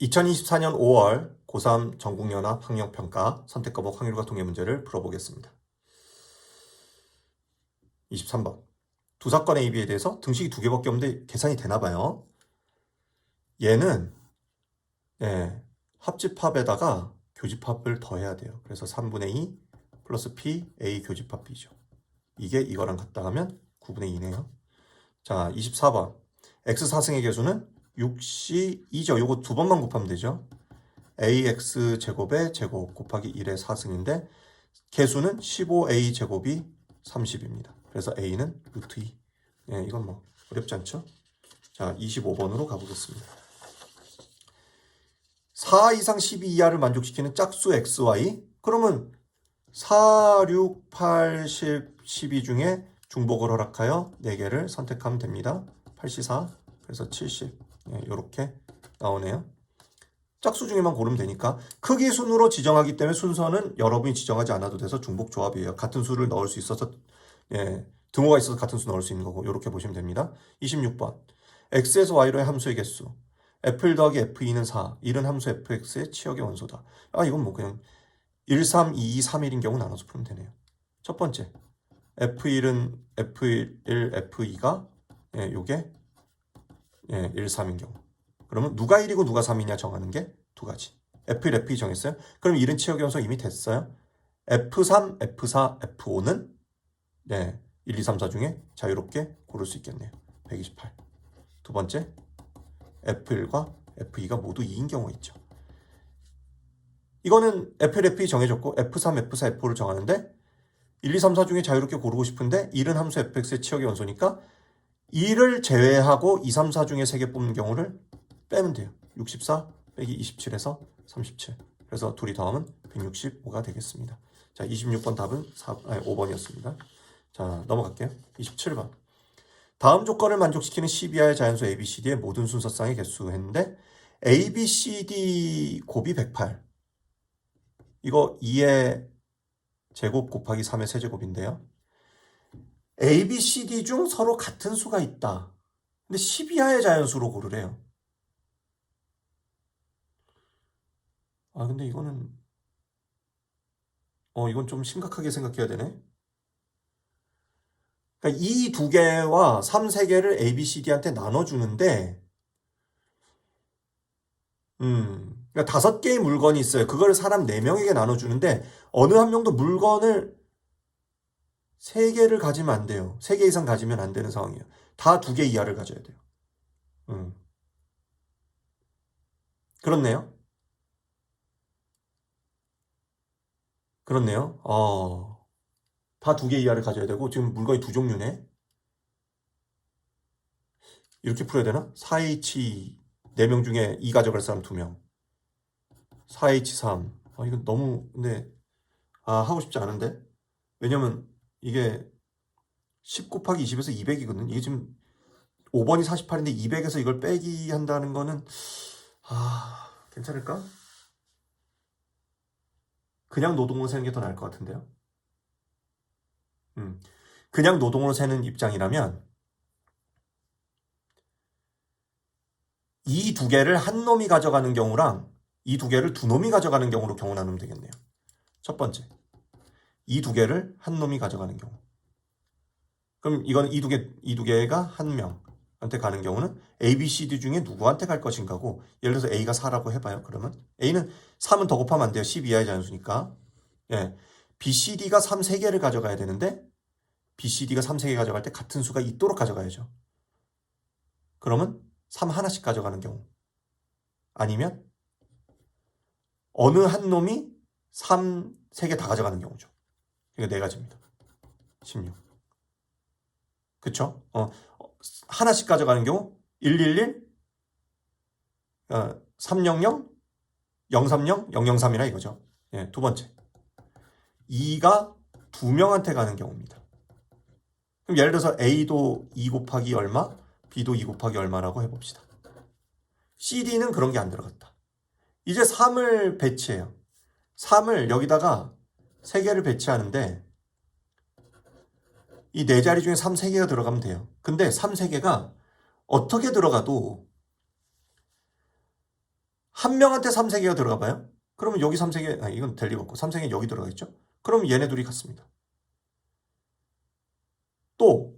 2024년 5월 고3 전국연합 학력평가 선택과목 확률과 통계 문제를 풀어보겠습니다. 23번. 두 사건 AB에 대해서 등식이 두 개밖에 없는데 계산이 되나 봐요. 얘는 예, 합집합에다가 교집합을 더해야 돼요. 그래서 3분의 2 플러스 P, A 교집합 B죠. 이게 이거랑 같다 하면 9분의 2네요. 자, 24번. X 사승의 개수는 6C 2죠. 요거 두 번만 곱하면 되죠. AX 제곱의 제곱 곱하기 1의 4승인데 개수는 15A 제곱이 30입니다. 그래서 A는 루트 2. 예, 이건 뭐 어렵지 않죠? 자, 25번으로 가보겠습니다. 4 이상 12 이하를 만족시키는 짝수 XY. 그러면 4, 6, 8, 10, 12 중에 중복을 허락하여 4개를 선택하면 됩니다. 84, 그래서 70. 예, 이렇게 나오네요. 짝수 중에만 고르면 되니까 크기 순으로 지정하기 때문에 순서는 여러분이 지정하지 않아도 돼서 중복 조합이에요. 같은 수를 넣을 수 있어서 예, 등호가 있어서 같은 수 넣을 수 있는 거고 이렇게 보시면 됩니다. 26번 x에서 y로의 함수의 개수 f1 더하기 f2는 4 1은 함수 fx의 치역의 원소다. 아 이건 뭐 그냥 1, 3, 2, 2, 3, 1인 경우 나눠서 풀면 되네요. 첫 번째 f1은 f1, f2가 예, 요게 예, 1, 3인 경우 그러면 누가 1이고 누가 3이냐 정하는 게 두 가지. F1, F2 정했어요? 그럼 1은 치역 연소 이미 됐어요. F3, F4, F5는 네, 1, 2, 3, 4 중에 자유롭게 고를 수 있겠네요. 128. 두 번째, F1과 F2가 모두 2인 경우 있죠. 이거는 F1, F2 정해졌고 F3, F4, F5를 정하는데 1, 2, 3, 4 중에 자유롭게 고르고 싶은데 1은 함수 fx의 치역의 원소니까 2를 제외하고 2, 3, 4 중에 3개 뽑는 경우를 빼면 돼요. 64 빼기 27에서 37. 그래서 둘이 더하면 165가 되겠습니다. 자, 26번 답은 4, 아니, 5번이었습니다. 자, 넘어갈게요. 27번. 다음 조건을 만족시키는 12하의 자연수 ABCD의 모든 순서쌍의 개수 했는데 ABCD 곱이 108. 이거 2의 제곱 곱하기 3의 세제곱인데요. A, B, C, D 중 서로 같은 수가 있다. 근데 12하의 자연수로 고르래요. 아, 근데 이거는, 어, 이건 좀 심각하게 생각해야 되네. 그러니까 이 두 개와 3, 세 개를 A, B, C, D한테 나눠주는데, 음, 그러니까 다섯 개의 물건이 있어요. 그걸 사람 네 명에게 나눠주는데, 어느 한 명도 물건을 세 개를 가지면 안 돼요. 세 개 이상 가지면 안 되는 상황이에요. 다 두 개 이하를 가져야 돼요. 음. 그렇네요. 그렇네요. 어, 다 두 개 이하를 가져야 되고, 지금 물건이 두 종류네. 이렇게 풀어야 되나? 4H, 4명 중에 2 가져갈 사람 2명. 4H3. 아, 이건 너무, 근데, 아, 하고 싶지 않은데? 왜냐면, 이게 10 곱하기 20에서 200이거든. 이게 지금 5번이 48인데 200에서 이걸 빼기 한다는 거는, 아, 괜찮을까? 그냥 노동으로 세는 게 더 나을 것 같은데요. 음, 그냥 노동으로 세는 입장이라면 이 두 개를 한 놈이 가져가는 경우랑 이 두 개를 두 놈이 가져가는 경우로 경우 나누면 되겠네요. 첫 번째, 이 두 개를 한 놈이 가져가는 경우. 그럼 이건 이 두 개, 이 두 개가 한 명한테 가는 경우는 A, B, C, D 중에 누구한테 갈 것인가고 예를 들어서 A가 4라고 해봐요. 그러면 A는 3은 더 곱하면 안 돼요. 12 이하의 자연수니까. 예. B, C, D가 3, 3개를 가져가야 되는데 B, C, D가 3, 3개 가져갈 때 같은 수가 있도록 가져가야죠. 그러면 3 하나씩 가져가는 경우. 아니면 어느 한 놈이 3, 3개 다 가져가는 경우죠. 이거 네 가지입니다. 16. 그쵸? 어, 하나씩 가져가는 경우 111, 어, 300, 030, 003이라 이거죠. 예, 두 번째. 2가 두 명한테 가는 경우입니다. 그럼 예를 들어서 A도 2 곱하기 얼마, B도 2 곱하기 얼마라고 해봅시다. CD는 그런 게 안 들어갔다. 이제 3을 배치해요. 3을 여기다가 3개를 배치하는데 이 네 자리 중에 3, 3개가 들어가면 돼요. 근데 3, 3개가 어떻게 들어가도 한 명한테 3세개가 들어가 봐요. 그러면 여기 3세개, 아, 이건 될 리가 없고 3세개 여기 들어가 있죠. 그럼 얘네 둘이 같습니다. 또,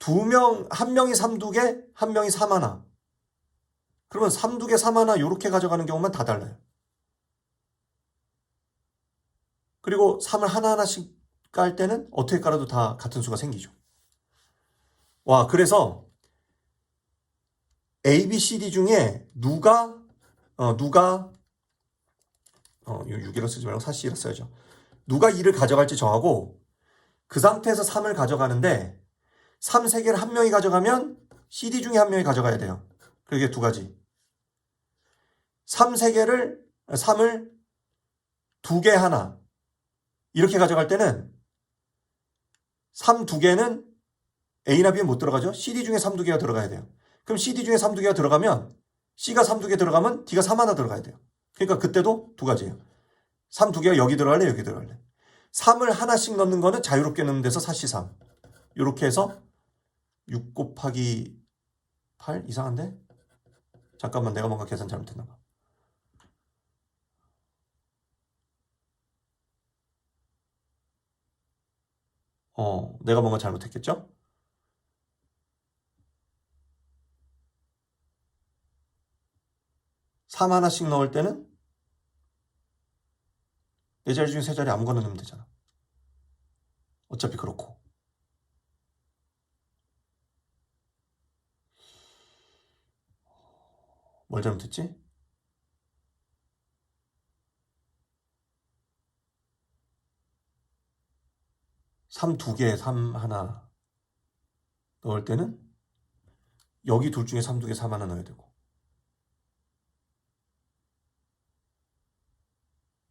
두 명, 한 명이 3두개, 한 명이 3 하나. 그러면 3두개, 3 하나 요렇게 가져가는 경우만 다 달라요. 그리고 3을 하나하나씩 깔 때는 어떻게 깔아도 다 같은 수가 생기죠. 와, 그래서 A, B, C, D 중에 누가, 어, 누가, 어, 6이라 쓰지 말고 4C라 써야죠. 누가 2를 가져갈지 정하고 그 상태에서 3을 가져가는데 3 3개를 한 명이 가져가면 CD 중에 한 명이 가져가야 돼요. 그게 두 가지. 3 3개를, 3을 두 개 하나. 이렇게 가져갈 때는 3 두 개는 A나 B는 못 들어가죠? CD 중에 3 두 개가 들어가야 돼요. 그럼 CD 중에 3 두 개가 들어가면 C가 3 두 개 들어가면 D가 3 하나 들어가야 돼요. 그러니까 그때도 두 가지예요. 3 두 개가 여기 들어갈래, 여기 들어갈래. 3을 하나씩 넣는 거는 자유롭게 넣는 데서 4C3. 이렇게 해서 6 곱하기 8 이상한데? 잠깐만 내가 뭔가 계산 잘못했나 봐. 어, 내가 뭔가 잘못했겠죠? 삼 하나씩 넣을 때는 네 자리 중에 세 자리 아무거나 넣으면 되잖아. 어차피 그렇고. 뭘 잘못했지? 삼두 개, 삼 하나 넣을 때는 여기 둘 중에 삼두 개, 삼 하나 넣어야 되고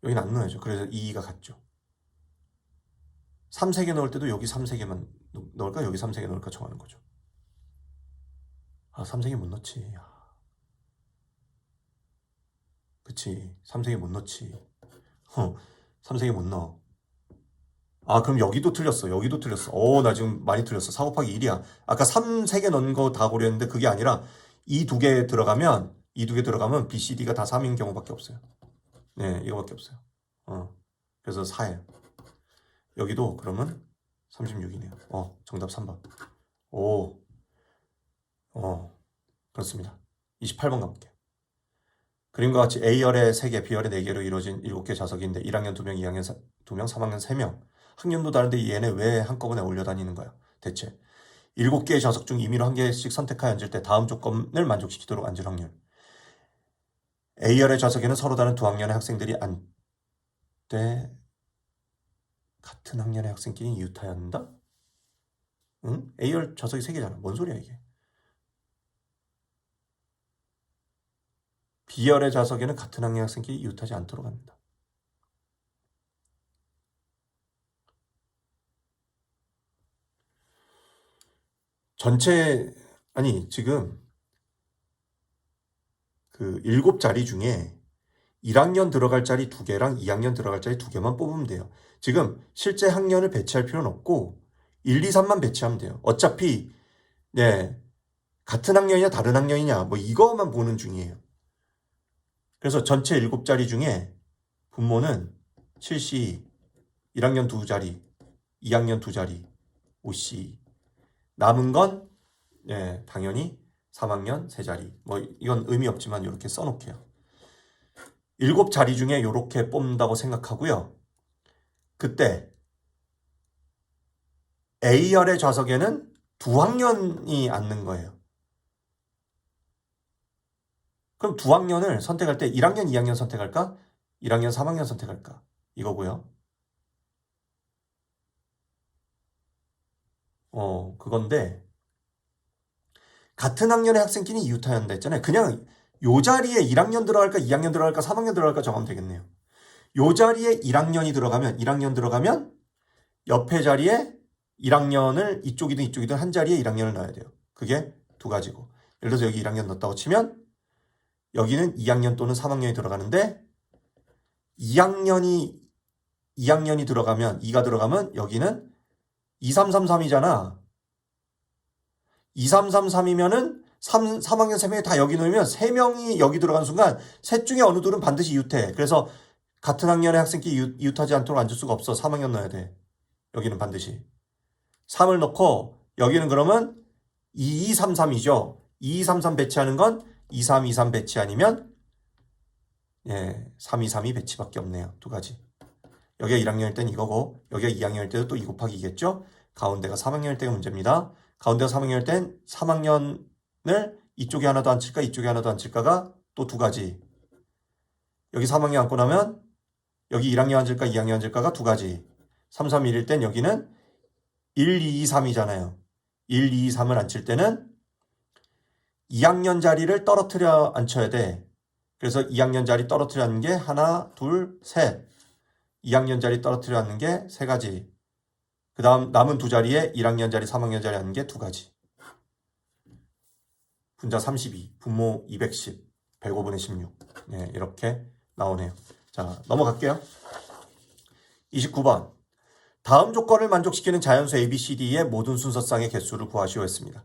여기는 안 넣어야죠. 그래서 2가 같죠. 3, 3개 넣을 때도 여기 3, 3개만 넣을까? 여기 3, 3개 넣을까? 정하는 거죠. 아, 3, 3개 못 넣지. 야. 그치. 3, 3개 못 넣지. 어, 3, 3개 못 넣어. 아, 그럼 여기도 틀렸어. 여기도 틀렸어. 오, 나 지금 많이 틀렸어. 4 곱하기 1이야. 아까 3, 3개 넣은 거 다 고려했는데 그게 아니라 이 두 개 들어가면, 이 두 개 들어가면 B, C, D가 다 3인 경우밖에 없어요. 네, 이거밖에 없어요. 어, 그래서 4예요. 여기도 그러면 36이네요. 어, 정답 3번. 오, 어, 그렇습니다. 28번 가볼게요. 그림과 같이 A열의 3개, B열의 4개로 이루어진 7개 자석인데 1학년 2명, 2학년 2명, 3학년 3명. 학년도 다른데 얘네 왜 한꺼번에 올려다니는 거야? 대체. 7개의 자석 중 임의로 한 개씩 선택하여 앉을 때 다음 조건을 만족시키도록 앉을 확률. A열의 좌석에는 서로 다른 두 학년의 학생들이 앉되 같은 학년의 학생끼리 이웃하여야 한다? 응? A열 좌석이 세 개잖아. 뭔 소리야 이게? B열의 좌석에는 같은 학년 학생끼리 이웃하지 않도록 합니다. 전체 아니 지금 그 일곱 자리 중에 1학년 들어갈 자리 두 개랑 2학년 들어갈 자리 두 개만 뽑으면 돼요. 지금 실제 학년을 배치할 필요는 없고 1, 2, 3만 배치하면 돼요. 어차피 네 같은 학년이냐 다른 학년이냐 뭐 이거만 보는 중이에요. 그래서 전체 7자리 중에 분모는 7C 1학년 두 자리 2학년 두 자리 5C 남은 건 네, 당연히 3학년 세 자리. 뭐 이건 의미 없지만 이렇게 써 놓게요. 일곱 자리 중에 이렇게 뽑는다고 생각하고요. 그때 A열의 좌석에는 두 학년이 앉는 거예요. 그럼 두 학년을 선택할 때 1학년, 2학년 선택할까? 1학년, 3학년 선택할까? 이거고요. 어, 그건데 같은 학년의 학생끼리 이웃하여야 한다 했잖아요. 그냥 요 자리에 1학년 들어갈까, 2학년 들어갈까, 3학년 들어갈까 정하면 되겠네요. 요 자리에 1학년이 들어가면, 1학년 들어가면 옆에 자리에 1학년을 이쪽이든 이쪽이든 한 자리에 1학년을 넣어야 돼요. 그게 두 가지고. 예를 들어서 여기 1학년 넣었다고 치면 여기는 2학년 또는 3학년이 들어가는데 2학년이 2학년이 들어가면 2가 들어가면 여기는 2333이잖아. 2333이면은 3, 3학년 3명이 다 여기 놓으면 3명이 여기 들어간 순간 셋 중에 어느 둘은 반드시 이웃해. 그래서 같은 학년의 학생끼리 이웃, 이웃하지 않도록 앉을 수가 없어. 3학년 넣어야 돼. 여기는 반드시. 3을 넣고 여기는 그러면 2233이죠. 2233 배치하는 건 2323 배치 아니면 예, 3232 배치밖에 없네요. 두 가지. 여기가 1학년일 땐 이거고 여기가 2학년일 때도 또 2 곱하기 2겠죠? 가운데가 3학년일 때가 문제입니다. 가운데가 3학년일 땐 3학년을 이쪽에 하나 더 앉힐까 이쪽에 하나 더 앉힐까가 또 두 가지. 여기 3학년 앉고 나면 여기 1학년 앉을까 2학년 앉을까가 두 가지. 3, 3, 1일 땐 여기는 1, 2, 3이잖아요. 1, 2, 3을 앉힐 때는 2학년 자리를 떨어뜨려 앉혀야 돼. 그래서 2학년 자리 떨어뜨려 앉는 게 하나, 둘, 셋. 2학년 자리 떨어뜨려 앉는 게 세 가지. 그 다음 남은 두 자리에 1학년 자리, 3학년 자리 앉는 게 두 가지. 분자 32, 분모 210, 105분의 16. 네, 이렇게 나오네요. 자, 넘어갈게요. 29번. 다음 조건을 만족시키는 자연수 ABCD의 모든 순서쌍의 개수를 구하시오 했습니다.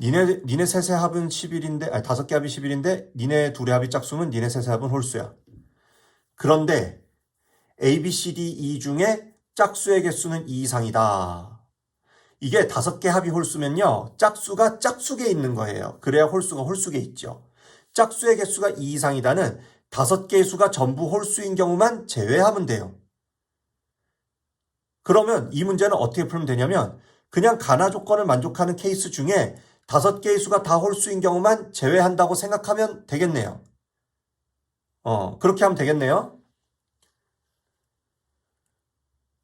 니네, 니네 셋의 합은 11인데, 아니, 다섯 개 합이 11인데, 니네 둘의 합이 짝수면 니네 셋의 합은 홀수야. 그런데, A, B, C, D, E 중에 짝수의 개수는 2 이상이다. 이게 다섯 개 합이 홀수면요, 짝수가 짝수계에 있는 거예요. 그래야 홀수가 홀수계에 있죠. 짝수의 개수가 2 이상이다는 다섯 개의 수가 전부 홀수인 경우만 제외하면 돼요. 그러면 이 문제는 어떻게 풀면 되냐면 그냥 가나 조건을 만족하는 케이스 중에 다섯 개의 수가 다 홀수인 경우만 제외한다고 생각하면 되겠네요. 어, 그렇게 하면 되겠네요.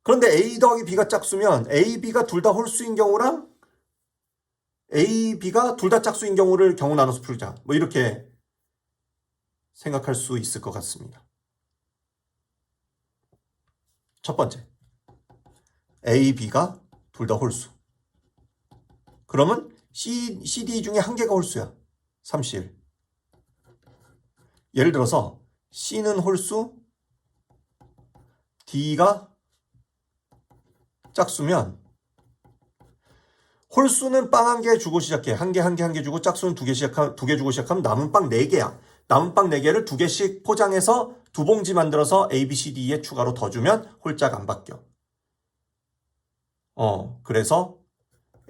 그런데 A 더하기 B가 짝수면 A, B가 둘 다 홀수인 경우랑 A, B가 둘 다 짝수인 경우를 경우 나눠서 풀자. 뭐 이렇게 생각할 수 있을 것 같습니다. 첫 번째. A, B가 둘 다 홀수. 그러면 C, CD 중에 한 개가 홀수야. 31. 예를 들어서 C는 홀수, D가 짝수면 홀수는 빵 한 개 주고 시작해. 한 개, 한 개, 한 개 주고 짝수는 두 개 시작하, 두 개 주고 시작하면 남은 빵 네 개야. 남은 빵 네 개를 두 개씩 포장해서 두 봉지 만들어서 A, B, C, D에 추가로 더 주면 홀자가 안 바뀌어. 어, 그래서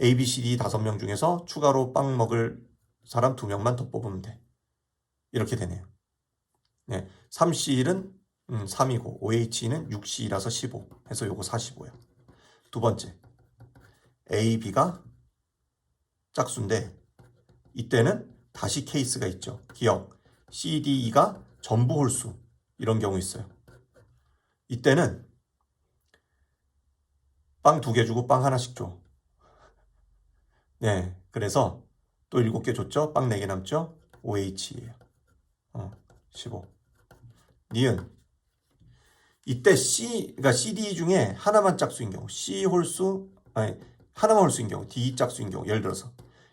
A, B, C, D 다섯 명 중에서 추가로 빵 먹을 사람 두 명만 더 뽑으면 돼. 이렇게 되네요. 네. 3C는 음, 3이고 OH는 6C라서 15 해서 요거 45야. 두 번째. A, B가 짝수인데 이때는 다시 케이스가 있죠. 기억. C, D, E가 전부 홀수. 이런 경우 있어요. 이때는 빵 두 개 주고 빵 하나씩 줘. 네. 그래서 또 일곱 개 줬죠? 빵 네 개 남죠? OH예요. 어, 15. 니은. 이때 C, 그러니까 CD 중에 하나만 짝수인 경우, C 홀수, 아니, 하나만 홀수인 경우, D 짝수인 경우, 예를 들어서.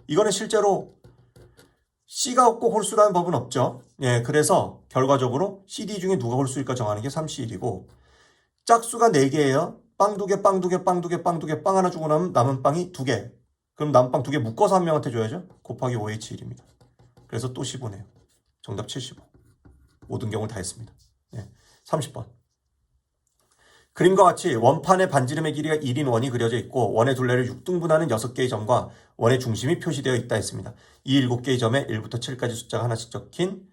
이거는 실제로 C가 없고 홀수라는 법은 없죠. 예, 그래서 결과적으로 CD 중에 누가 홀수일까 정하는 게 3C1이고, 짝수가 4개예요. 빵두 개, 빵두 개, 빵두 개, 빵두 개, 빵 하나 주고 나면 남은 빵이 두 개. 그럼 남은 빵두개 묶어서 한 명한테 줘야죠. 곱하기 5H1입니다. 그래서 또 15네요. 정답 75. 모든 경우를 다 했습니다. 예, 30번. 그림과 같이 원판의 반지름의 길이가 1인 원이 그려져 있고 원의 둘레를 6등분하는 6개의 점과 원의 중심이 표시되어 있다 했습니다. 이 7개의 점에 1부터 7까지 숫자가 하나씩 적힌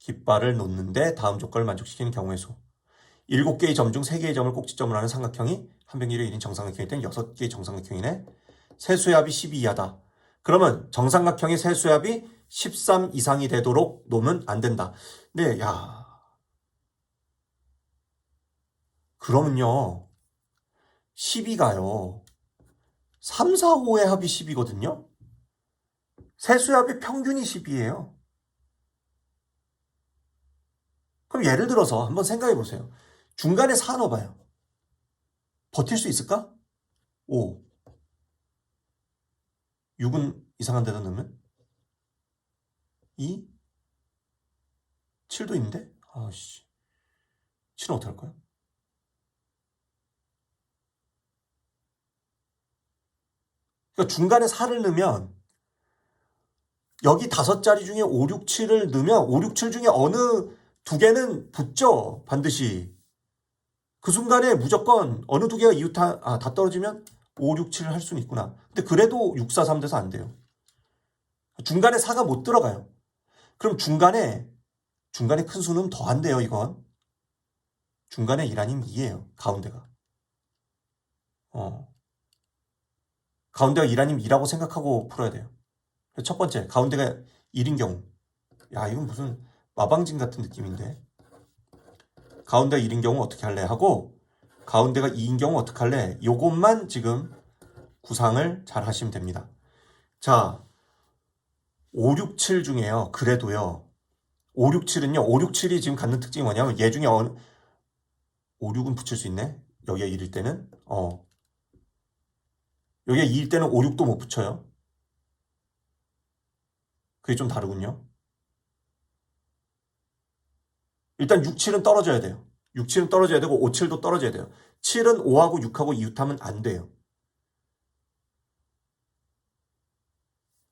깃발을 놓는데 다음 조건을 만족시키는 경우의 수. 7개의 점 중 3개의 점을 꼭지점으로 하는 삼각형이 한 변기로 1인 정삼각형일 땐 6개의 정삼각형이네. 세수의 합이 12 이하다. 그러면 정삼각형의 세수의 합이 13 이상이 되도록 놓으면 안 된다. 네, 야. 그러면요. 12가요. 3, 4, 5의 합이 10이거든요. 세수의 합의 평균이 10이에요. 그럼 예를 들어서 한번 생각해 보세요. 중간에 4 넣어봐요. 버틸 수 있을까? 5. 6은 이상한 데다 넣으면? 2? 7도 있는데? 아씨. 7은 어떻게 할까요? 그러니까 중간에 4를 넣으면 여기 다섯 자리 중에 5, 6, 7을 넣으면 5, 6, 7 중에 어느 두 개는 붙죠. 반드시. 그 순간에 무조건 어느 두 개가 이웃다, 아, 다 떨어지면 5, 6, 7을 할 수는 있구나. 근데 그래도 6, 4, 3 돼서 안 돼요. 중간에 4가 못 들어가요. 그럼 중간에, 중간에 큰 수는 더 안 돼요, 이건. 중간에 1 아니면 2예요, 가운데가. 어. 가운데가 1 아니면 2라고 생각하고 풀어야 돼요. 첫 번째, 가운데가 1인 경우. 야, 이건 무슨 마방진 같은 느낌인데. 가운데가 1인 경우 어떻게 할래? 하고, 가운데가 2인 경우 어떻게 할래? 요것만 지금 구상을 잘 하시면 됩니다. 자, 5, 6, 7 중에요. 그래도요. 5, 6, 7은요. 5, 6, 7이 지금 갖는 특징이 뭐냐면 얘 중에 어느 5, 6은 붙일 수 있네. 여기에 1일 때는 어. 여기에 2일 때는 5, 6도 못 붙여요. 그게 좀 다르군요. 일단 6, 7은 떨어져야 돼요. 6, 7은 떨어져야 되고 5, 7도 떨어져야 돼요. 7은 5하고 6하고 이웃하면 안 돼요.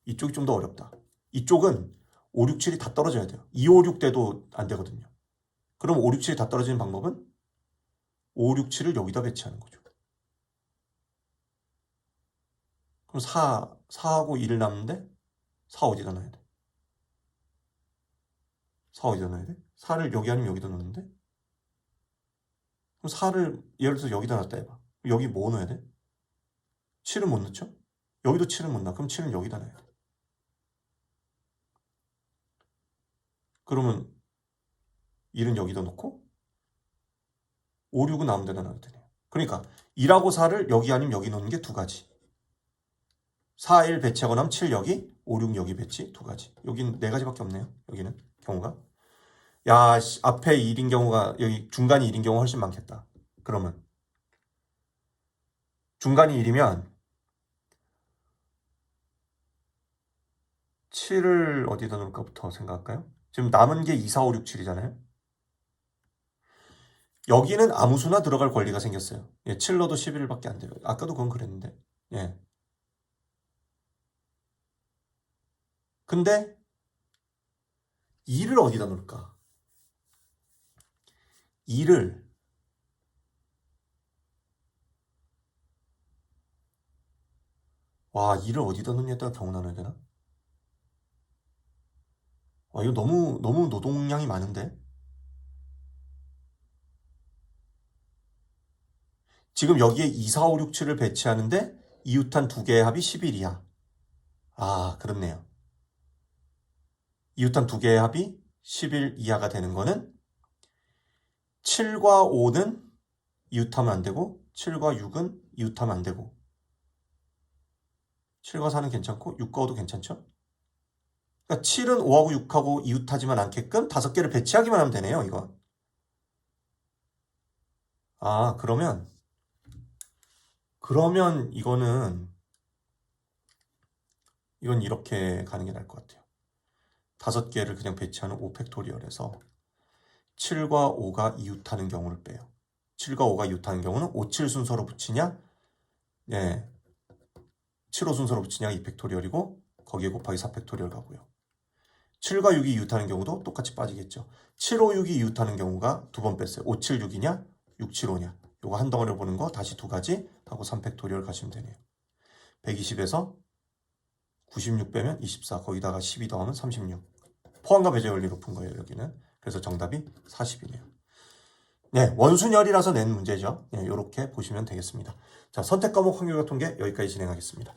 이쪽이 좀 더 어렵다. 이쪽은 5, 6, 7이 다 떨어져야 돼요. 2, 5, 6 돼도 안 되거든요. 그럼 5, 6, 7이 다 떨어지는 방법은 5, 6, 7을 여기다 배치하는 거죠. 그럼 4, 4하고 1을 남는데 4 어디다 넣어야 돼? 4 어디다 넣어야 돼? 4를 여기 아니면 여기다 넣는데? 그럼 4를 예를 들어서 여기다 놨다 해봐. 여기 뭐 넣어야 돼? 7은 못 넣죠? 여기도 7은 못 넣어. 그럼 7은 여기다 넣어야 돼. 그러면 1은 여기다 놓고 5, 6은 아무 데나 놔도 되네요. 그러니까 1하고 4를 여기 아니면 여기 놓는 게 두 가지. 4, 1 배치하고 나면 7 여기, 5, 6 여기 배치 두 가지. 여기는 네 가지밖에 없네요. 여기는 경우가. 야, 씨, 앞에 1인 경우가 여기 중간이 1인 경우 훨씬 많겠다. 그러면 중간이 1이면 7을 어디다 놓을까부터 생각할까요? 지금 남은 게 2, 4, 5, 6, 7이잖아요. 여기는 아무 수나 들어갈 권리가 생겼어요. 예, 7로도 11밖에 안 돼요. 아까도 그건 그랬는데. 예. 근데 2를 어디다 놓을까? 2를 와, 2를 어디다 놓냐에 따라 경우 나눠야 되나? 와, 이거 너무 너무 노동량이 많은데. 지금 여기에 2, 4, 5, 6, 7을 배치하는데 이웃한 두 개의 합이 11이야. 아, 그렇네요. 이웃한 두 개의 합이 11 이하가 되는 거는 7과 5는 이웃하면 안 되고 7과 6은 이웃하면 안 되고 7과 4는 괜찮고 6과 5도 괜찮죠? 그러니까 7은 5하고 6하고 이웃하지만 않게끔 다섯 개를 배치하기만 하면 되네요, 이거. 아, 그러면 그러면 이거는 이건 이렇게 가는 게 나을 것 같아요. 다섯 개를 그냥 배치하는 5팩토리얼에서 7과 5가 이웃하는 경우를 빼요. 7과 5가 이웃하는 경우는 5, 7 순서로 붙이냐? 네. 7, 5 순서로 붙이냐 2팩토리얼이고 거기에 곱하기 4팩토리얼 가고요. 7과 6이 이웃하는 경우도 똑같이 빠지겠죠. 7, 5, 6이 이웃하는 경우가 두 번 뺐어요. 5, 7, 6이냐? 6, 7, 5냐? 요거 한 덩어리를 보는 거 다시 두 가지 하고 3팩토리얼 가시면 되네요. 120에서 96 빼면 24 거기다가 12 더하면 36 포함과 배제 원리로 푼 거예요 여기는. 그래서 정답이 40이네요. 네 원순열이라서 낸 문제죠. 네, 이렇게 보시면 되겠습니다. 자 선택 과목 확률과 통계 여기까지 진행하겠습니다